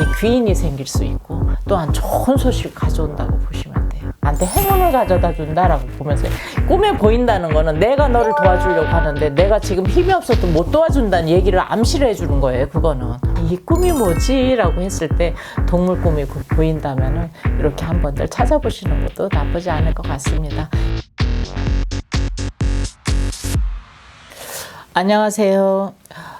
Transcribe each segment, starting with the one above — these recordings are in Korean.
나한테 귀인이 생길 수 있고 또한 좋은 소식을 가져온다고 보시면 돼요. 나한테 행운을 가져다 준다라고 보면서 꿈에 보인다는 거는 내가 너를 도와주려고 하는데 내가 지금 힘이 없어도 못 도와준다는 얘기를 암시를 해주는 거예요. 그거는 이 꿈이 뭐지라고 했을 때 동물 꿈이 보- 보인다면은 이렇게 한번들 찾아보시는 것도 나쁘지 않을 것 같습니다. 안녕하세요.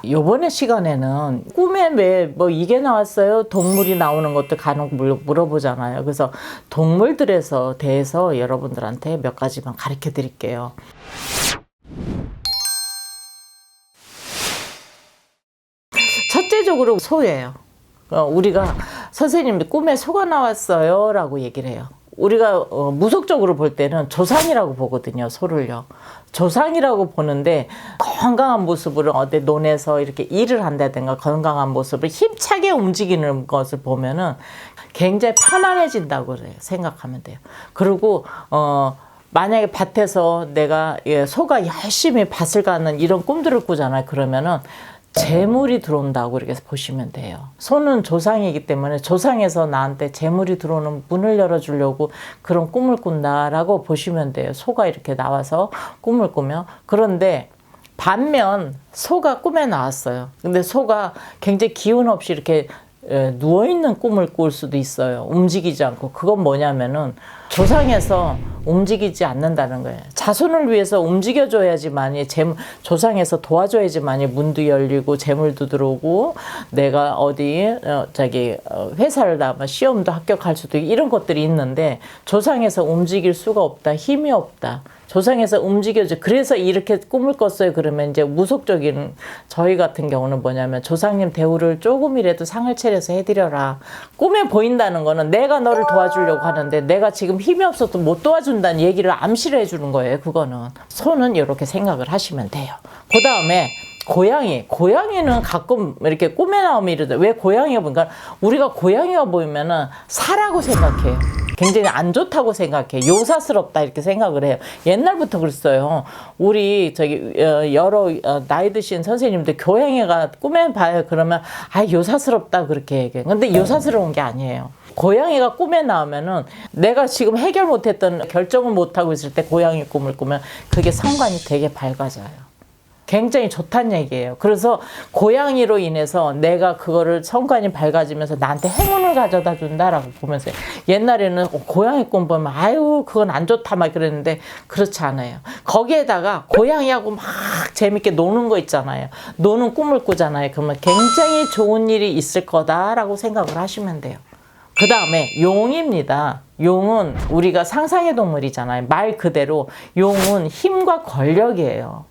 요번에 시간에는 꿈에 왜뭐 이게 나왔어요? 동물이 나오는 것도 간혹 물- 물어보잖아요. 그래서 동물들에서 대해서 여러분들한테 몇 가지만 가르쳐 드릴게요. 첫째적으로 소예요. 어, 우리가 선생님 꿈에 소가 나왔어요 라고 얘기를 해요. 우리가 어, 무속적으로 볼 때는 조상이라고 보거든요, 소를요. 조상이라고 보는데 건강한 모습으로 어디 논에서 이렇게 일을 한다든가 건강한 모습을 힘차게 움직이는 것을 보면은 굉장히 편안해진다고. 생각하면 돼요. 그리고 어 만약에 밭에서 내가 예, 소가 열심히 밭을 가는 이런 꿈들을 꾸잖아요. 그러면은 재물이 들어온다고 이렇게 보시면 돼요. 소는 조상이기 때문에 조상에서 나한테 재물이 들어오는 문을 열어주려고 그런 꿈을 꾼다라고 보시면 돼요. 소가 이렇게 나와서 꿈을 꾸며. 그런데 반면 소가 꿈에 나왔어요. 근데 소가 굉장히 기운 없이 이렇게 에, 누워있는 꿈을 꿀 수도 있어요. 움직이지 않고. 그건 뭐냐면은 조상에서 움직이지 않는다는 거예요. 자손을 위해서 움직여줘야지만이 재 조상에서 도와줘야지만이 문도 열리고 재물도 들어오고 내가 어디 어, 저기 어, 회사를 나면 시험도 합격할 수도 있고 이런 것들이 있는데 조상에서 움직일 수가 없다. 힘이 없다. 조상에서 움직여줘. 그래서 이렇게 꿈을 꿨어요. 그러면 이제 무속적인 저희 같은 경우는 뭐냐면 조상님 대우를 조금이라도 상을 차려서 해드려라. 꿈에 보인다는 거는 내가 너를 도와주려고 하는데 내가 지금 힘이 없어도 못 도와준다는 얘기를 암시를 해주는 거예요. 그거는 소는 이렇게 생각을 하시면 돼요. 그 다음에 고양이, 고양이는 가끔 이렇게 꿈에 나오면 이러다. 왜 고양이가 보니까 우리가 고양이가 보이면은 사라고 생각해요. 굉장히 안 좋다고 생각해. 요사스럽다 이렇게 생각을 해요. 옛날부터 그랬어요. 우리 저기 어, 여러 어, 나이 드신 선생님들 고양이가 꿈에 봐요. 그러면 아 요사스럽다 그렇게 얘기해. 근데 요사스러운 게 아니에요. 고양이가 꿈에 나오면은 내가 지금 해결 못했던 결정을 못하고 있을 때 고양이 꿈을 꾸면 그게 상관이 되게 밝아져요. 굉장히 좋다는 얘기예요. 그래서 고양이로 인해서 내가 그거를 성관이 밝아지면서 나한테 행운을 가져다 준다라고 보면서 옛날에는 고양이 꿈 보면 아유 그건 안 좋다 막 그랬는데 그렇지 않아요. 거기에다가 고양이하고 막 재밌게 노는 거 있잖아요. 노는 꿈을 꾸잖아요. 그러면 굉장히 좋은 일이 있을 거다라고 생각을 하시면 돼요. 그 다음에 용입니다. 용은 우리가 상상의 동물이잖아요. 말 그대로 용은 힘과 권력이에요.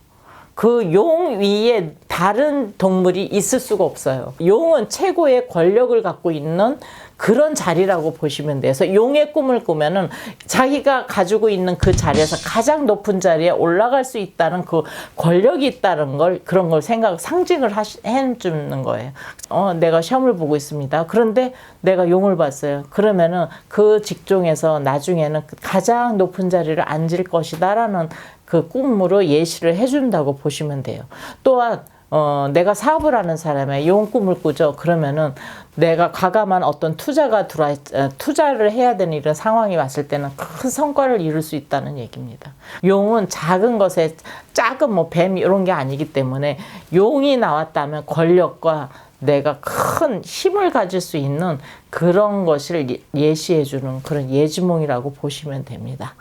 그 용 위에 다른 동물이 있을 수가 없어요. 용은 최고의 권력을 갖고 있는 그런 자리라고 보시면. 그래서 용의 꿈을 꾸면은 자기가 가지고 있는 그 자리에서 가장 높은 자리에 올라갈 수 있다는 그 권력이 있다는 걸 그런 걸 생각 상징을 하시, 해주는 거예요. 어, 내가 시험을 보고 있습니다. 그런데 내가 용을 봤어요. 그러면은 그 직종에서 나중에는 가장 높은 자리를 앉을 것이다라는 그 꿈으로 예시를 해준다고 보시면 돼요. 또한 어, 내가 사업을 하는 사람의 용 꿈을 꾸죠. 그러면은 내가 과감한 어떤 투자가 들어와, 어, 투자를 해야 되는 이런 상황이 왔을 때는 큰 성과를 이룰 수 있다는 얘기입니다. 용은 작은 것에 작은 뭐 뱀 이런 게 아니기 때문에 용이 나왔다면 권력과 내가 큰 힘을 가질 수 있는 그런 것을 예- 예시해 주는 그런 예지몽이라고 보시면 됩니다.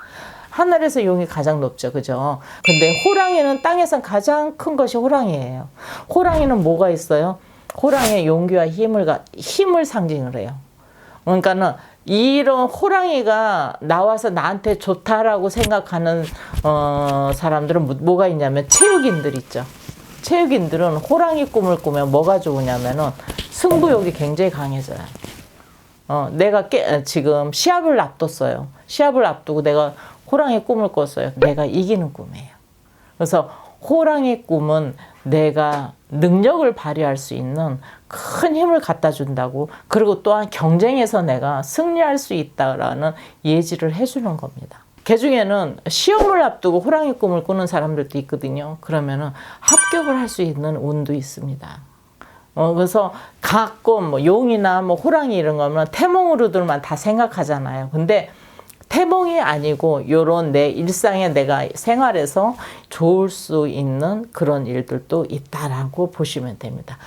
하늘에서 용이 가장 높죠. 그죠? 근데 호랑이는 땅에선 가장 큰 것이 호랑이에요. 호랑이는 뭐가 있어요? 호랑이의 용기와 힘을, 가, 힘을 상징을 해요. 그러니까는 이런 호랑이가 나와서 나한테 좋다라고 생각하는 어, 사람들은 뭐- 뭐가 있냐면 체육인들 있죠. 체육인들은 호랑이 꿈을 꾸면 뭐가 좋으냐면은 승부욕이 굉장히 강해져요. 어, 내가 깨, 어, 지금 시합을 앞뒀어요. 시합을 앞두고 내가 호랑이 꿈을 꿨어요. 내가 이기는 꿈이에요. 그래서 호랑이 꿈은 내가 능력을 발휘할 수 있는 큰 힘을 갖다 준다고 그리고 또한 경쟁에서 내가 승리할 수 있다라는 예지를 해주는 겁니다. 그 중에는 시험을 앞두고 호랑이 꿈을 꾸는 사람들도 있거든요. 그러면은 합격을 할 수 있는 운도 있습니다. 어, 그래서 가끔 뭐 용이나 뭐 호랑이 이런 거면 태몽으로들만 다 생각하잖아요. 근데 태몽이 아니고 요런 내 일상에 내가 생활에서 좋을 수 있는 그런 일들도 있다라고 보시면 됩니다.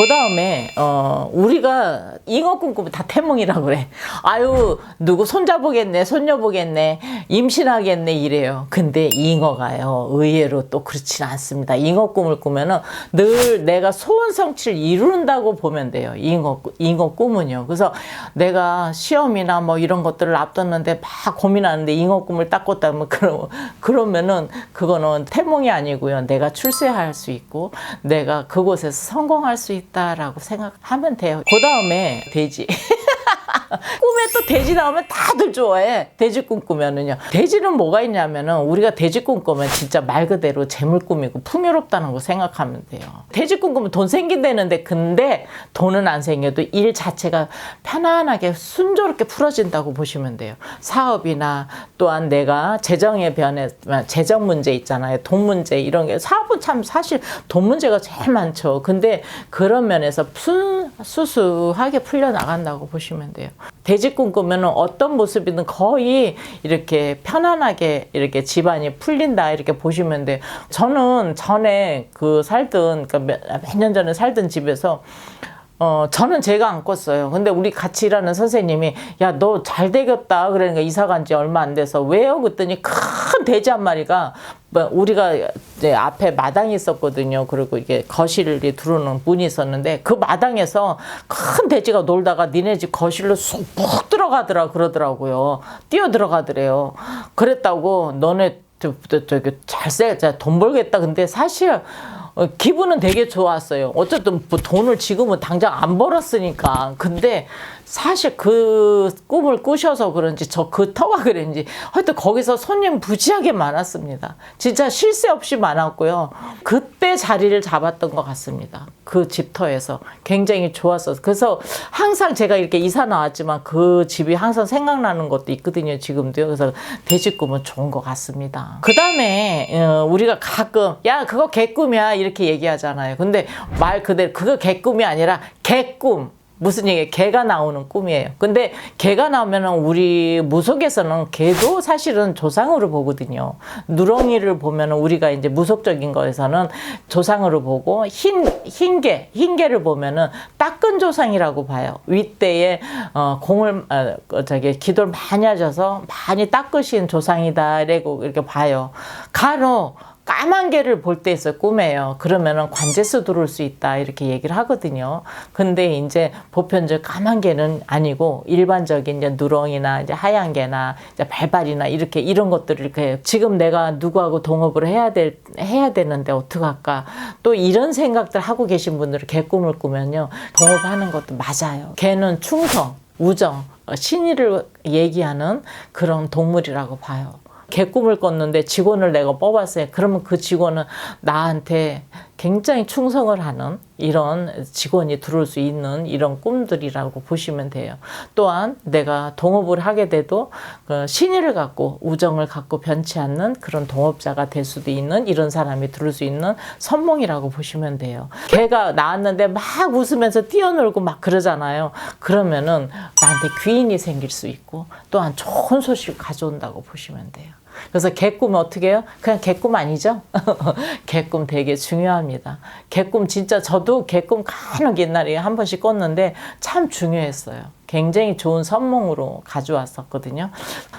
그 다음에 어 우리가 잉어 꿈꾸면 다 태몽이라고 그래. 아유 누구 손자 보겠네, 손녀 보겠네, 임신하겠네 이래요. 근데 잉어가요 의외로 또 그렇진 않습니다. 잉어 꿈을 꾸면은 늘 내가 소원 성취를 이룬다고 보면 돼요. 잉어 잉어 꿈은요. 그래서 내가 시험이나 뭐 이런 것들을 앞뒀는데 막 고민하는데 잉어 꿈을 딱 꿨다 면 그러 그러면은 그거는 태몽이 아니고요. 내가 출세할 수 있고 내가 그곳에서 성공할 수 있 다라고 생각하면 돼요. 그 다음에 돼지. 꿈에 또 돼지 나오면 다들 좋아해. 돼지 꿈 꾸면은요. 돼지는 뭐가 있냐면은 우리가 돼지 꿈 꾸면 진짜 말 그대로 재물 꿈이고 풍요롭다는 거 생각하면 돼요. 돼지 꿈 꾸면 돈 생긴다는데 근데 돈은 안 생겨도 일 자체가 편안하게 순조롭게 풀어진다고 보시면 돼요. 사업이나 또한 내가 재정의 변에 재정 문제 있잖아요. 돈 문제 이런 게 사업은 참 사실 돈 문제가 제일 많죠. 근데 그런 면에서 순 수수하게 풀려 나간다고 보시면 돼요. 돼지 꿈 꾸면 어떤 모습이든 거의 이렇게 편안하게 이렇게 집안이 풀린다 이렇게 보시면 돼요. 저는 전에 그 살던 그러니까 몇년 전에 살던 집에서 어, 저는 제가 안 꿨어요. 근데 우리 같이 일하는 선생님이, 야, 너 잘 되겠다. 그러니까 이사 간 지 얼마 안 돼서, 왜요? 그랬더니 큰 돼지 한 마리가, 뭐 우리가 이제 앞에 마당이 있었거든요. 그리고 이게 거실이 들어오는 문이 있었는데, 그 마당에서 큰 돼지가 놀다가 니네 집 거실로 쑥 들어가더라 그러더라고요. 뛰어 들어가더래요. 그랬다고, 너네 저기 잘세, 돈 벌겠다. 근데 사실, 어, 기분은 되게 좋았어요. 어쨌든 뭐 돈을 지금은 당장 안 벌었으니까. 근데 사실 그 꿈을 꾸셔서 그런지 저 그 터가 그런지 하여튼 거기서 손님 부지하게 많았습니다. 진짜 쉴 새 없이 많았고요. 그때 자리를 잡았던 것 같습니다. 그 집터에서 굉장히 좋았어서 그래서 항상 제가 이렇게 이사 나왔지만 그 집이 항상 생각나는 것도 있거든요. 지금도요. 그래서 돼지 꿈은 좋은 것 같습니다. 그 다음에 어, 우리가 가끔 야 그거 개꿈이야 이렇게 얘기하잖아요. 근데 말 그대로 그거 개꿈이 아니라 개꿈. 무슨 얘기 개가 나오는 꿈이에요. 근데 개가 나오면 우리 무속에서는 개도 사실은 조상으로 보거든요. 누렁이를 보면 우리가 이제 무속적인 거에서는 조상으로 보고 흰 흰개 흰개를 보면은 닦은 조상이라고 봐요. 윗대에 어, 공을 어, 저기 기도를 많이 하셔서 많이 닦으신 조상이다라고 이렇게 봐요. 간혹 까만 개를 볼 때 있어요, 꿈에요. 그러면은 관제수 들어올 수 있다, 이렇게 얘기를 하거든요. 근데 이제 보편적 까만 개는 아니고 일반적인 이제 누렁이나 이제 하얀 개나 이제 발발이나 이렇게 이런 것들을 이렇게 지금 내가 누구하고 동업을 해야 될, 해야 되는데 어떡할까. 또 이런 생각들 하고 계신 분들은 개 꿈을 꾸면요. 동업하는 것도 맞아요. 개는 충성, 우정, 어, 신의를 얘기하는 그런 동물이라고 봐요. 개꿈을 꿨는데 직원을 내가 뽑았어요. 그러면 그 직원은 나한테 굉장히 충성을 하는 이런 직원이 들어올 수 있는 이런 꿈들이라고 보시면 돼요. 또한 내가 동업을 하게 돼도 그 신의를 갖고 우정을 갖고 변치 않는 그런 동업자가 될 수도 있는 이런 사람이 들어올 수 있는 선몽이라고 보시면 돼요. 걔가 나왔는데 막 웃으면서 뛰어놀고 막 그러잖아요. 그러면은 나한테 귀인이 생길 수 있고 또한 좋은 소식을 가져온다고 보시면 돼요. 그래서 개꿈은 어떻게 해요? 그냥 개꿈 아니죠? 개꿈 되게 중요합니다. 개꿈 진짜 저도 개꿈 간혹 옛날에 한 번씩 꿨는데 참 중요했어요. 굉장히 좋은 선몽으로 가져왔었거든요.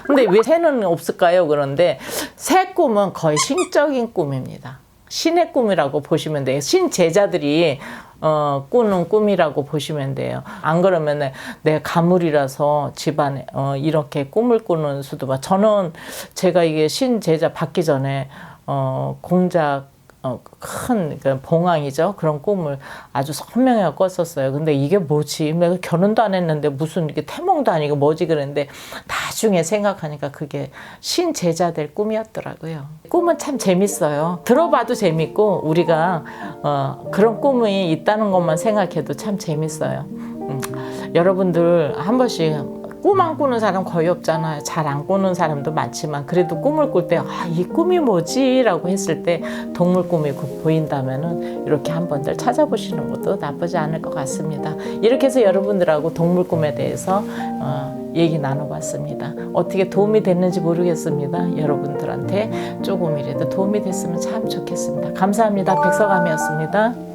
근데 왜 새는 없을까요? 그런데 새 꿈은 거의 신적인 꿈입니다. 신의 꿈이라고 보시면 돼요. 신 제자들이 어, 꾸는 꿈이라고 보시면 돼요. 안 그러면 내 가물이라서 집안에 어, 이렇게 꿈을 꾸는 수도 봐. 저는 제가 이게 신 제자 받기 전에 어, 공작 어, 큰그 봉황이죠. 그런 꿈을 아주 선명하게 꿨었어요. 근데 이게 뭐지? 내가 결혼도 안 했는데 무슨 이게 태몽도 아니고 뭐지 그랬는데 나중에 생각하니까 그게 신 제자 될 꿈이었더라고요. 꿈은 참 재밌어요. 들어봐도 재밌고 우리가 어, 그런 꿈이 있다는 것만 생각해도 참 재밌어요. 음, 여러분들 한 번씩 꿈 안 꾸는 사람 거의 없잖아요. 잘 안 꾸는 사람도 많지만 그래도 꿈을 꿀 때 아, 이 꿈이 뭐지라고 했을 때 동물 꿈이 그- 보인다면은 이렇게 한 번들 찾아보시는 것도 나쁘지 않을 것 같습니다. 이렇게 해서 여러분들하고 동물 꿈에 대해서 어, 얘기 나눠봤습니다. 어떻게 도움이 됐는지 모르겠습니다. 여러분들한테 조금이라도 도움이 됐으면 참 좋겠습니다. 감사합니다. 백서감이었습니다.